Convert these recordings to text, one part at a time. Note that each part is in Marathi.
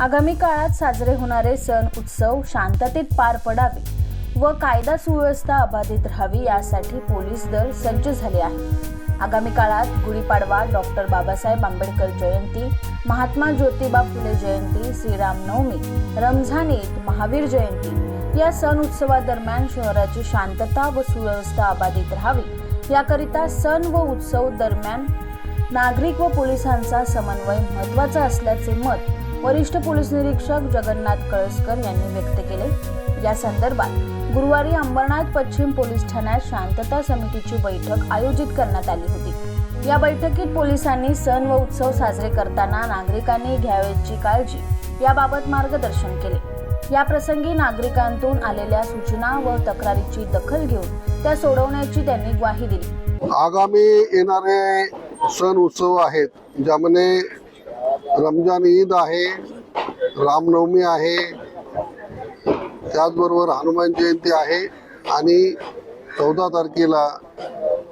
आगामी काळात साजरे होणारे सण उत्सव शांततेत पार पडावे व कायदा सुव्यवस्था अबाधित राहावी यासाठी पोलीस दल सज्ज झाले आहे आगामी काळात गुढीपाडवा डॉक्टर बाबासाहेब आंबेडकर जयंती महात्मा ज्योतिबा फुले जयंती श्रीरामनवमी रमझान ईद महावीर जयंती या सण उत्सवादरम्यान शहराची शांतता व सुव्यवस्था अबाधित राहावी याकरिता सण व उत्सव दरम्यान नागरिक व पोलिसांचा समन्वय महत्त्वाचा असल्याचे मत वरिष्ठ पोलीस निरीक्षक जगन्नाथ कळसकर यांनी व्यक्त केले. या संदर्भात गुरुवारी अंबरनाथ पश्चिम पोलीस ठाण्यात शांतता समितीची बैठक आयोजित करण्यात आली होती. या बैठकीत पोलिसांनी सण व उत्सव साजरे करताना नागरिकांनी घ्यावयाची काळजी याबाबत मार्गदर्शन केले. या प्रसंगी नागरिकांतून आलेल्या सूचना व तक्रारीची दखल घेऊन त्या सोडवण्याची त्यांनी ग्वाही दिली. आगामी येणारे सण उत्सव आहेत ज्यामध्ये रमजान ईद आहे रामनवमी आहे त्याचबरोबर हनुमान जयंती आहे आणि चौदा तारखेला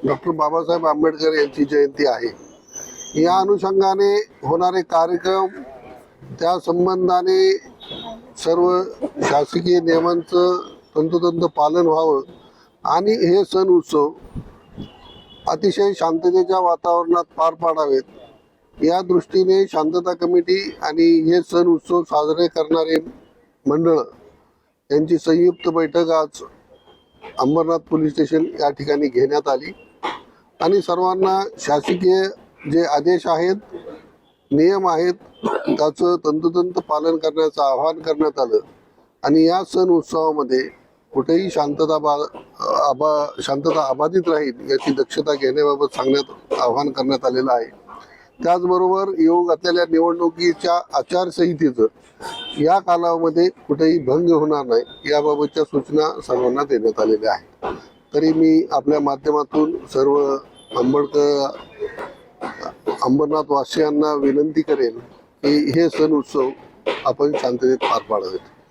डॉक्टर बाबासाहेब आंबेडकर यांची जयंती आहे. या अनुषंगाने होणारे कार्यक्रम त्या संबंधाने सर्व शासकीय नियमांचं तंतोतंत पालन व्हावं आणि हे सण उत्सव अतिशय शांततेच्या वातावरणात पार पाडावेत. या दृष्टीने शांतता कमिटी आणि हे सण उत्सव साजरे करणारे मंडळ यांची संयुक्त बैठक आज अंबरनाथ पोलीस स्टेशन या ठिकाणी घेण्यात आली. आणि सर्वांना शासकीय जे आदेश आहेत नियम आहेत त्याचं तंतोतंत पालन करण्याचं आवाहन करण्यात आलं. आणि या सण उत्सवामध्ये कुठेही शांतता बा आबा शांतता अबाधित राहील याची दक्षता घेण्याबाबत सांगण्यात आवाहन करण्यात आलेलं आहे. त्याचबरोबर येऊ घातलेल्या निवडणुकीच्या आचारसंहितेचं या कालावधीमध्ये कुठेही भंग होणार नाही याबाबतच्या सूचना सर्वांना देण्यात आलेल्या आहेत. तरी मी आपल्या माध्यमातून सर्व आंबेडकर अंबरनाथ वासियांना विनंती करेन की हे सण उत्सव आपण शांततेत पार पाडावेत